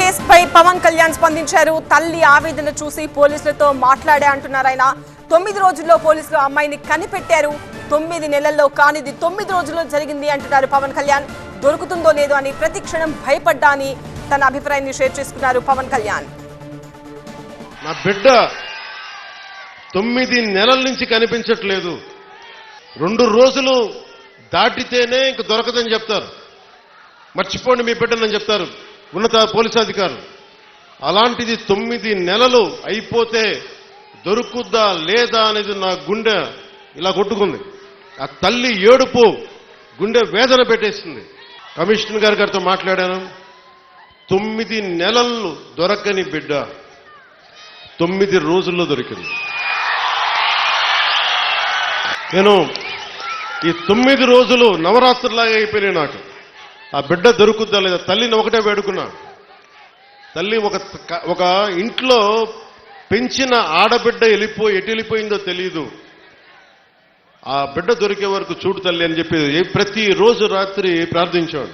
కేసుపై పవన్ కళ్యాణ్ స్పందించారు. తల్లి ఆవేదన చూసి పోలీసులతో మాట్లాడే అంటున్నారు ఆయన. తొమ్మిది రోజుల్లో పోలీసులు అమ్మాయిని కనిపెట్టారు. తొమ్మిది నెలల్లో కానిది తొమ్మిది రోజుల్లో జరిగింది అంటున్నారు పవన్ కళ్యాణ్. దొరుకుతుందో లేదో అని ప్రతి క్షణం భయపడ్డా అని తన అభిప్రాయాన్ని షేర్ చేసుకున్నారు పవన్ కళ్యాణ్. నా బిడ్డ తొమ్మిది నెలల నుంచి కనిపించట్లేదు. రెండు రోజులు దాటితేనే ఇంక దొరకదని చెప్తారు. మర్చిపోండి మీ బిడ్డనని చెప్తారు. ఉన్నత పోలీసు అధికారులు. అలాంటిది తొమ్మిది నెలలు అయిపోతే దొరుకుద్దా లేదా అనేది నా గుండె ఇలా కొట్టుకుంది. ఆ తల్లి ఏడుపు గుండె వేదన పెట్టేసింది. కమిషనర్ గారి గారితో మాట్లాడాను. తొమ్మిది నెలలు దొరకని బిడ్డ తొమ్మిది రోజుల్లో దొరికింది. నేను ఈ తొమ్మిది రోజులు నవరాత్రులాగా అయిపోయినాయి నాకు. ఆ బిడ్డ దొరుకుద్దా లేదా? తల్లిని ఒకటే వేడుకున్నా. తల్లి ఒక ఒక ఇంట్లో పెంచిన ఆడబిడ్డ వెళ్ళిపోయి ఎటు వెళ్ళిపోయిందో తెలియదు ఆ బిడ్డ దొరికే వరకు చూడు తల్లి అని చెప్పి ప్రతిరోజు రాత్రి ప్రార్థించాడు